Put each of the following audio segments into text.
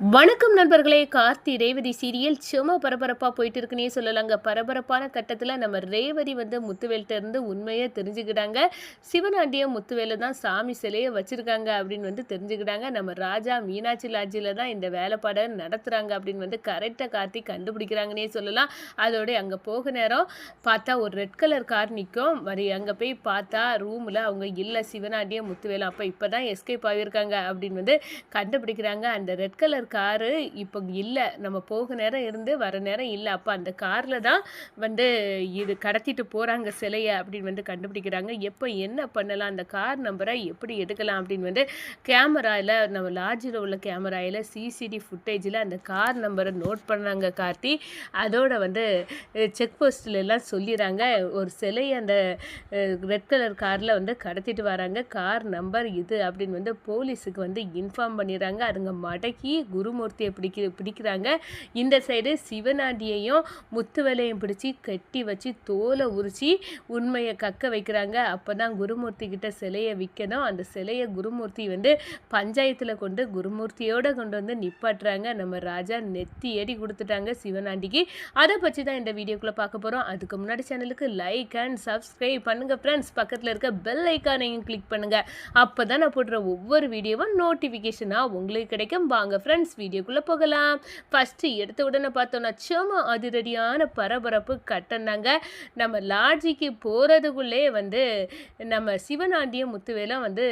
வணக்கம் நண்பர்களே. கார்த்தி ரேவதி சீரியல் சும்மா பரபரப்பாக போயிட்டு இருக்குன்னே சொல்லலாங்க. பரபரப்பான கட்டத்தில் நம்ம ரேவதி வந்து முத்துவேல்கிட்ட இருந்து உண்மையை தெரிஞ்சுக்கிட்டாங்க. சிவனாண்டிய முத்துவேலை தான் சாமி சிலையை வச்சுருக்காங்க அப்படின்னு வந்து தெரிஞ்சுக்கிட்டாங்க. நம்ம ராஜா மீனாட்சி லாட்ஜியில் தான் இந்த வேலைப்பாடை நடத்துகிறாங்க அப்படின்னு வந்து கரெக்டாக கார்த்தி கண்டுபிடிக்கிறாங்கன்னே சொல்லலாம். அதோட அங்கே போக நேரம் பார்த்தா ஒரு ரெட் கலர் கார் நிற்கும் வரி அங்கே போய் பார்த்தா ரூமில் அவங்க இல்லை சிவனாண்டிய முத்துவேலு அப்போ இப்போ தான் எஸ்கேப் ஆகியிருக்காங்க அப்படின்னு வந்து கண்டுபிடிக்கிறாங்க. அந்த ரெட் கலர் காரு இப்போ இல்லை. நம்ம போக நேரம் இருந்து வர நேரம் இல்லை. அப்போ அந்த காரில் தான் வந்து இது கடத்திட்டு போகிறாங்க சிலையை அப்படின்னு வந்து கண்டுபிடிக்கிறாங்க. எப்போ என்ன பண்ணலாம்? அந்த கார் நம்பரை எப்படி எடுக்கலாம்? அப்படின்னு வந்து கேமராவில் நம்ம லாட்ஜில் உள்ள கேமராவில் சிசிடி ஃபுட்டேஜில் அந்த கார் நம்பரை நோட் பண்ணாங்க கார்த்தி. அதோட வந்து செக் போஸ்டில் எல்லாம் சொல்லிடுறாங்க. ஒரு சிலையை அந்த ரெட் கலர் காரில் வந்து கடத்திட்டு வராங்க. கார் நம்பர் இது அப்படின்னு வந்து போலீஸுக்கு வந்து இன்ஃபார்ம் பண்ணிடுறாங்க. அதுங்க மடக்கி குருமூர்த்தியை பிடிக்க பிடிக்கிறாங்க. இந்த சைடு சிவனாண்டியையும் முத்துவலையும் பிடிச்சி கட்டி வச்சு தோலை உரிச்சி உண்மையை கக்க வைக்கிறாங்க. அப்போ தான் குருமூர்த்தி கிட்ட சிலையை விற்கணும் அந்த சிலையை குருமூர்த்தி வந்து பஞ்சாயத்தில் கொண்டு குருமூர்த்தியோட கொண்டு வந்து நிப்பாட்டுறாங்க. நம்ம ராஜா நெத்தி ஏடி கொடுத்துட்டாங்க சிவனாண்டிக்கு. அதை பற்றி தான் இந்த வீடியோக்குள்ளே பார்க்க போகிறோம் அதுக்கு முன்னாடி சேனலுக்கு லைக் அண்ட் சப்ஸ்கிரைப் பண்ணுங்கள் ஃப்ரெண்ட்ஸ் பக்கத்தில் இருக்க பெல் ஐக்கானையும் கிளிக் பண்ணுங்கள் அப்போ தான் நான் போடுற ஒவ்வொரு வீடியோவும் நோட்டிஃபிகேஷனாக உங்களுக்கு கிடைக்கும். வாங்க ஃப்ரெண்ட்ஸ் வீடியோக்குள்ளே போகலாம். ஃபஸ்ட்டு எடுத்த உடனே பார்த்தோன்னா சும்மா அதிரடியான பரபரப்பு கட்டினாங்க நம்ம லாட்ஜிக்கு போகிறதுக்குள்ளே வந்து நம்ம சிவனாண்டிய முத்துவேலாம் வந்து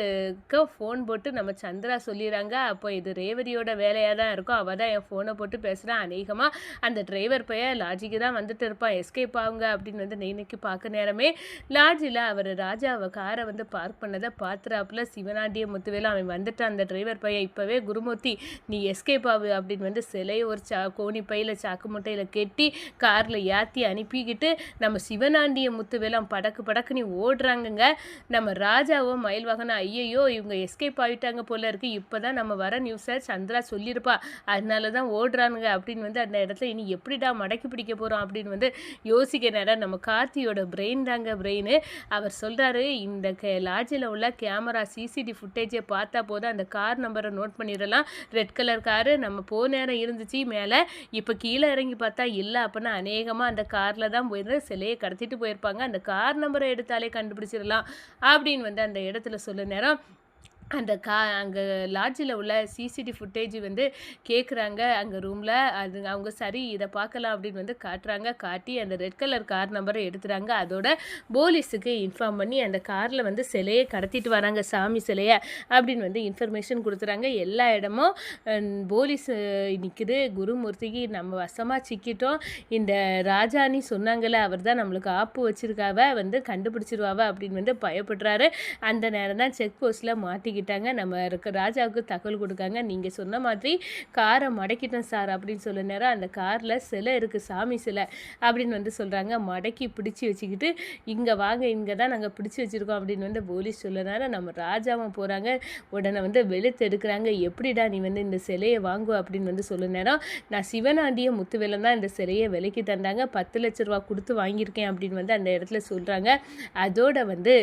ஃபோன் போட்டு நம்ம சந்திரா சொல்லிடுறாங்க. அப்போ இது ரேவதியோட வேலையாக தான் இருக்கும். அவள் தான் என் ஃபோனை போட்டு பேசுகிறான் அநேகமாக அந்த டிரைவர் பையன் லாட்ஜிக்கு தான் வந்துட்டு இருப்பான் எஸ்கேப் ஆகுங்க அப்படின்னு வந்து நெய்னைக்கு பார்க்க நேரமே லாட்ஜில் அவர் ராஜாவை காரை வந்து பார்க் பண்ணதை பார்த்துறாப்புல சிவனாண்டிய முத்துவேலும் அவன் வந்துட்டான். அந்த டிரைவர் பையன் இப்போவே குருமூர்த்தி நீ எஸ் எஸ்கேப் ஆகு அப்படின்னு வந்து சிலையை ஒரு சா கோணி பையில் சாக்கு முட்டையில் கெட்டி காரில் ஏற்றி அனுப்பிக்கிட்டு நம்ம சிவனாண்டிய முத்துவெல்லாம் படக்கு படக்குன்னு ஓடுறாங்கங்க. நம்ம ராஜாவோ மயில்வாகனா ஐயையோ இவங்க எஸ்கேப் ஆகிட்டாங்க போல இருக்கு. இப்போ தான் நம்ம வர நியூஸை சந்திரா சொல்லியிருப்பா. அதனால தான் ஓடுறானுங்க அப்படின்னு வந்து அந்த இடத்துல இனி எப்படிடா மடக்கி பிடிக்க போகிறோம் அப்படின்னு வந்து யோசிக்க நேரம் நம்ம கார்த்தியோட பிரெயின் தாங்க பிரெயின் அவர் சொல்கிறாரு இந்த கே லாட்ஜில் உள்ள கேமரா சிசிடி ஃபுட்டேஜை பார்த்தா போதும். அந்த கார் நம்பரை நோட் பண்ணிடலாம். ரெட் கலர் கார் நம்ம போக நேரம் இருந்துச்சு மேலே இப்போ கீழே இறங்கி பார்த்தா இல்லை அப்படின்னா அநேகமாக அந்த காரில் தான் போயிருந்து சிலையை கடத்திட்டு போயிருப்பாங்க. அந்த கார் நம்பரை எடுத்தாலே கண்டுபிடிச்சிடலாம் அப்படின்னு வந்து அந்த இடத்துல சொல்ல நேரம் அந்த கா அங்கே லாட்ஜில் உள்ள சிசிடி ஃபுட்டேஜ் வந்து கேட்குறாங்க அங்கே ரூமில் அது அவங்க சரி இதை பார்க்கலாம் அப்படின்னு வந்து காட்டுறாங்க. காட்டி அந்த ரெட் கலர் கார் நம்பரை எடுத்துகிறாங்க அதோட போலீஸுக்கு இன்ஃபார்ம் பண்ணி அந்த காரில் வந்து சிலையை கடத்திட்டு வராங்க. சாமி சிலையை அப்படின்னு வந்து இன்ஃபர்மேஷன் கொடுத்துறாங்க. எல்லா இடமும் போலீஸ் நிற்குது குருமூர்த்திக்கு நம்ம வசமாக சிக்கிட்டோம். இந்த ராஜானி சொன்னாங்களே அவர் தான் நம்மளுக்கு ஆப்பு வச்சுருக்காவ வந்து கண்டுபிடிச்சிருவாவ அப்படின்னு வந்து பயப்படுறாரு. அந்த நேரம் தான் செக் போஸ்ட்டில் மாட்டிக்கிட்டாங்க. நம்ம இருக்க ராஜாவுக்கு தகவல் கொடுக்காங்க. நீங்கள் சொன்ன மாதிரி காரை மடக்கிட்டோம் சார் அப்படின்னு சொல்ல நேரம் அந்த காரில் சிலை இருக்குது சாமி சிலை அப்படின்னு வந்து சொல்கிறாங்க மடக்கி பிடிச்சி வச்சுக்கிட்டு இங்கே வாங்க இங்கே தான் நாங்கள் பிடிச்சி வச்சுருக்கோம் அப்படின்னு வந்து போலீஸ் சொல்லனால நம்ம ராஜாவும் போகிறாங்க உடனே வந்து வெளுத்து எடுக்கிறாங்க. எப்படிடா நீ வந்து இந்த சிலையை வாங்குவ அப்படின்னு வந்து சொல்ல நேரம் நான் சிவனாண்டிய முத்துவேலம் தான் இந்த சிலையை விலைக்கு தந்தாங்க. பத்து லட்ச ரூபா கொடுத்து வாங்கியிருக்கேன் அப்படின்னு வந்து அந்த இடத்துல சொல்கிறாங்க அதோட வந்து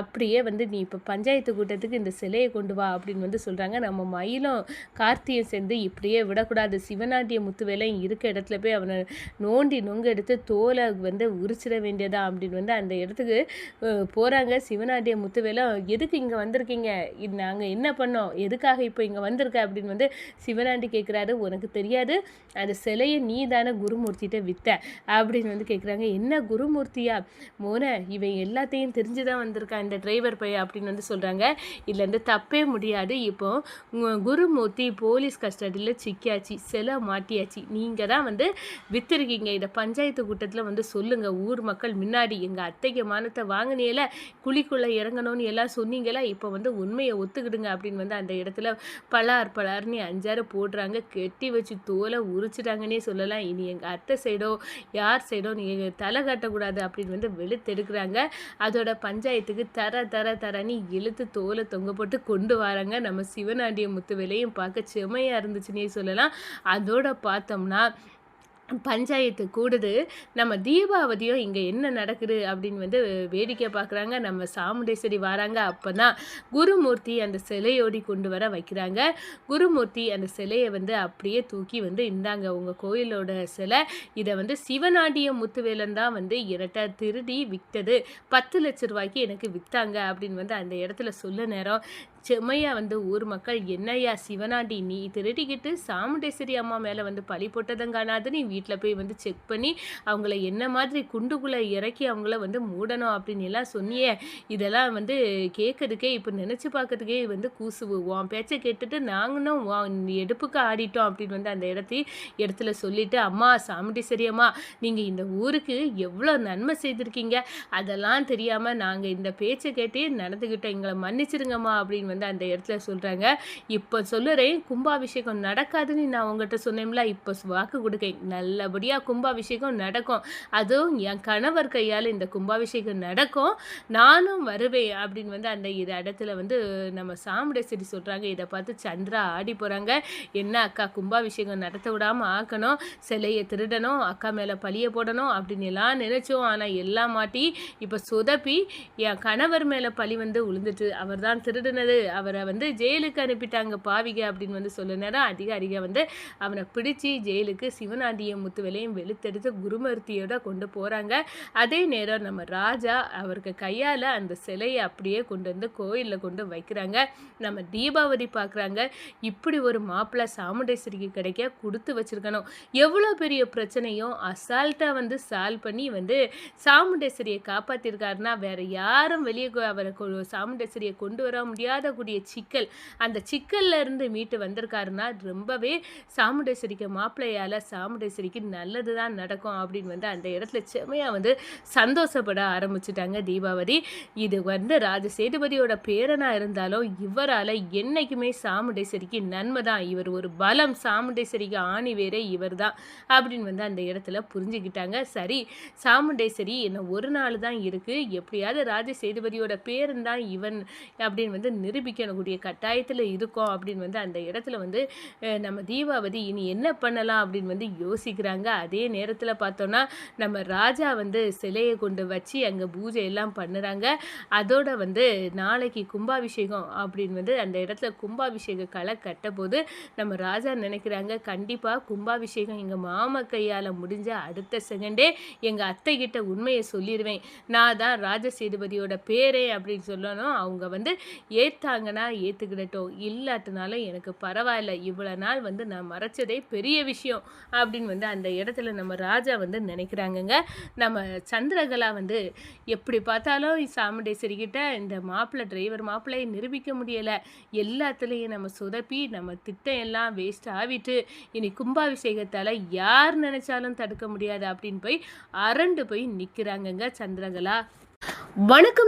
அப்படியே வந்து நீ இப்போ பஞ்சாயத்து கூட்டத்துக்கு இந்த சிலையை கொண்டு வா அப்படின்னு வந்து சொல்கிறாங்க நம்ம மயிலும் கார்த்தியும் சேர்ந்து இப்படியே விடக்கூடாது. சிவனாண்டிய முத்துவேலையும் இருக்க இடத்துல போய் அவனை நோண்டி நொங்கு எடுத்து தோலை வந்து உரிச்சிட வேண்டியதா அப்படின்னு வந்து அந்த இடத்துக்கு போகிறாங்க சிவநாட்டிய முத்துவேலை எதுக்கு இங்கே வந்திருக்கீங்க? நாங்கள் என்ன பண்ணோம்? எதுக்காக இப்போ இங்கே வந்திருக்க? அப்படின்னு வந்து சிவநாண்டி கேட்குறாரு உனக்கு தெரியாது. அந்த சிலையை நீ தானே குருமூர்த்திகிட்ட வித்த? அப்படின்னு வந்து கேட்குறாங்க என்ன குருமூர்த்தியா? மோன இவன் எல்லாத்தையும் தெரிஞ்சு தான் வந்திருக்கான் இந்த டிரைவர் பையன் அப்படின்னு வந்து சொல்கிறாங்க இதுலேருந்து தப்பே முடியாது. இப்போ குருமூர்த்தி போலீஸ் கஸ்டடியில் சிக்கியாச்சு சில மாட்டியாச்சு. நீங்கள் தான் வந்து விற்றுருக்கீங்க இதை பஞ்சாயத்து கூட்டத்தில் வந்து சொல்லுங்கள் ஊர் மக்கள் முன்னாடி எங்கள் அத்தைக்கு மானத்தை வாங்கினியில குழிக்குள்ளே இறங்கணும்னு எல்லாம் சொன்னீங்களா? இப்போ வந்து உண்மையை ஒத்துக்கிடுங்க அப்படின்னு வந்து அந்த இடத்துல பலார் பலார்னு அஞ்சாறு போடுறாங்க. கெட்டி வச்சு தோலை உரிச்சிட்டாங்கன்னே சொல்லலாம். இனி எங்கள் அத்தை சைடோ யார் சைடோ நீங்கள் தலை காட்டக்கூடாது அப்படின்னு வந்து வெளுத்தெடுக்கிறாங்க. அதோட பஞ்சாயத்துக்கு தர தர தரன்னு இழுத்து தோலை தொங்க போட்டு கொண்டு வராங்க. நம்ம சிவனாண்டிய முத்து விலையும் பார்க்க செம்மையாக இருந்துச்சுன்னே சொல்லலாம். அதோட பார்த்தோம்னா பஞ்சாயத்து கூடுது. நம்ம தீபாவதியும் இங்கே என்ன நடக்குது அப்படின்னு வந்து வேடிக்கை பார்க்குறாங்க. நம்ம சாமுண்டேஸ்வரி வராங்க. அப்போ தான் குருமூர்த்தி அந்த சிலையோடி கொண்டு வர வைக்கிறாங்க. குருமூர்த்தி அந்த சிலையை வந்து அப்படியே தூக்கி வந்து இந்தாங்க. உங்கள் கோயிலோட சிலை இதை வந்து சிவநாடிய முத்துவேலன் தான் வந்து இரட்டை திருடி விற்றது பத்து லட்ச ரூபாய்க்கு எனக்கு விற்றாங்க அப்படின்னு வந்து அந்த இடத்துல சொல்ல நேரம். செம்மையா வந்து ஊர் மக்கள் என்னையா சிவனாண்டி நீ திருடிக்கிட்டு சாமுண்டேஸ்வரி அம்மா மேலே வந்து பழி போட்டதங்கானாது நீ வீட்டில் போய் வந்து செக் பண்ணி அவங்கள என்ன மாதிரி குண்டுக்குள்ளே இறக்கி அவங்கள வந்து மூடணும் அப்படின்னு எல்லாம் சொன்னியே. இதெல்லாம் வந்து கேட்கறதுக்கே இப்போ நினச்சி பார்க்கறதுக்கே வந்து கூசுவு. உன் பேச்சை கேட்டுட்டு நாங்களும் உன் எடுப்புக்கு ஆடிட்டோம் அப்படின்னு வந்து அந்த இடத்தையும் இடத்துல சொல்லிட்டு அம்மா சாமுண்டேஸ்வரி அம்மா நீங்கள் இந்த ஊருக்கு எவ்வளோ நன்மை செய்திருக்கீங்க? அதெல்லாம் தெரியாமல் நாங்கள் இந்த பேச்சை கேட்டே நடந்துக்கிட்டோம் எங்களை மன்னிச்சிருங்கம்மா அப்படின்னு வந்து அந்த இடத்துல சொல்கிறாங்க இப்போ சொல்லுறேன் கும்பாபிஷேகம் நடக்காதுன்னு நான் உங்கள்கிட்ட சொன்னேன்ல இப்போ வாக்கு கொடுக்கேன். நல்லபடியாக கும்பாபிஷேகம் நடக்கும். அதுவும் என் கணவர் கையால் இந்த கும்பாபிஷேகம் நடக்கும். நானும் வருவேன் அப்படின்னு வந்து அந்த இது இடத்துல வந்து நம்ம சாமுடேஸ்வரி சொல்கிறாங்க இதை பார்த்து சந்திரா ஆடி போகிறாங்க என்ன அக்கா கும்பாபிஷேகம் நடத்த விடாமல் ஆக்கணும்? சிலையை திருடணும்? அக்கா மேலே பழிய போடணும்? அப்படின்னு எல்லாம் நினச்சோம். ஆனால் எல்லாம் மாட்டி இப்போ சொதப்பி என் கணவர் மேலே பழி வந்து விழுந்துட்டு அவர் தான் திருடினது. அவரை வந்து ஜெயிலுக்கு அனுப்பிட்டாங்க பாவிக அப்படின்னு வந்து சொல்ல நேரம் அதிகாரிக வந்து அவனை பிடிச்சி ஜெயிலுக்கு சிவனாண்டியம் முத்துவலையும் வெளுத்தெடுத்து குருமூர்த்தியோட கொண்டு போகிறாங்க அதே நேரம் நம்ம ராஜா அவருக்கு கையால் அந்த சிலையை அப்படியே கொண்டு வந்து கோயிலில் கொண்டு வைக்கிறாங்க. நம்ம தீபாவளி பார்க்குறாங்க இப்படி ஒரு மாப்பிள்ளை சாமுண்டேஸ்வரிக்கு கிடைக்க கொடுத்து வச்சிருக்கணும். எவ்வளோ பெரிய பிரச்சனையும் அசால்ட்டாக வந்து சால்வ் பண்ணி வந்து சாமுண்டேஸ்வரியை காப்பாற்றிருக்காருன்னா வேறு யாரும் வெளியே அவரை சாமுண்டேஸ்வரியை கொண்டு வர முடியாத கூடிய சிக்கல். அந்த சிக்கல்ல இருந்து மீட்டு வந்திருக்காருன்னா ரொம்பவே சாமுண்டேஸ்வரிக்கு மாப்பிள்ளையால் சாமுண்டேஸ்வரிக்கு நல்லது தான் நடக்கும் அப்படின்னு வந்து அந்த இடத்துல செமையாக வந்து சந்தோஷப்பட ஆரம்பிச்சுட்டாங்க தீபாவளி இது வந்து ராஜ சேதுபதியோட பேரனாக இருந்தாலும் இவரால் என்னைக்குமே சாமுண்டேஸ்வரிக்கு நன்மை தான் இவர் ஒரு பலம். சாமுண்டேஸ்வரிக்கு ஆணி வேறே இவர் தான் அப்படின்னு வந்து அந்த இடத்துல புரிஞ்சுக்கிட்டாங்க. சரி சாமுண்டேஸ்வரி என்ன ஒரு நாள் தான் இருக்குது எப்படியாவது ராஜ சேதுபதியோட பேரன் தான் இவன் அப்படின்னு வந்து நிரூபிக்கக்கூடிய கட்டாயத்தில் இருக்கோம் அப்படின்னு வந்து அந்த இடத்துல வந்து நம்ம தீபாவதி இனி என்ன பண்ணலாம் அப்படின்னு வந்து யோசிக்கிறாங்க. அதே நேரத்தில் பார்த்தோன்னா நம்ம ராஜா வந்து சிலையை கொண்டு வச்சு அங்கே பூஜை எல்லாம் பண்ணுறாங்க. அதோட வந்து நாளைக்கு கும்பாபிஷேகம் அப்படின்னு வந்து அந்த இடத்துல கும்பாபிஷேக களை கட்ட போது நம்ம ராஜா நினைக்கிறாங்க கண்டிப்பாக கும்பாபிஷேகம் எங்கள் மாமா கையால் முடிஞ்ச அடுத்த செகண்டே எங்கள் அத்தை கிட்ட உண்மையை சொல்லிடுவேன் நான் தான் ராஜ சேதுபதியோட பேரே அப்படின்னு சொல்லணும். அவங்க வந்து ஏற்றாங்கன்னா ஏற்றுக்கிடட்டும் இல்லாட்டினாலும் எனக்கு பரவாயில்ல. இவ்வளோ நாள் வந்து நான் மறைச்சதே பெரிய விஷயம் அப்படின்னு வந்து அந்த இடத்துல நம்ம ராஜா வந்து நினைக்கிறாங்கங்க. நம்ம சந்திரகலா வந்து எப்படி பார்த்தாலும் சாமுண்டேஸ்வரி கிட்ட இந்த மாப்பிள்ளை டிரைவர் மாப்பிள்ளையை நிரூபிக்க முடியலை. எல்லாத்துலேயும் நம்ம சொதப்பி நம்ம திட்டம் எல்லாம் வேஸ்ட் ஆகிட்டு இனி கும்பாபிஷேகத்தால் யார் நினைச்சாலும் தடுக்க முடியாது அப்படின்னு போய் அரண்டு போய் நிற்கிறாங்கங்க சந்திரகலா. வணக்கம்.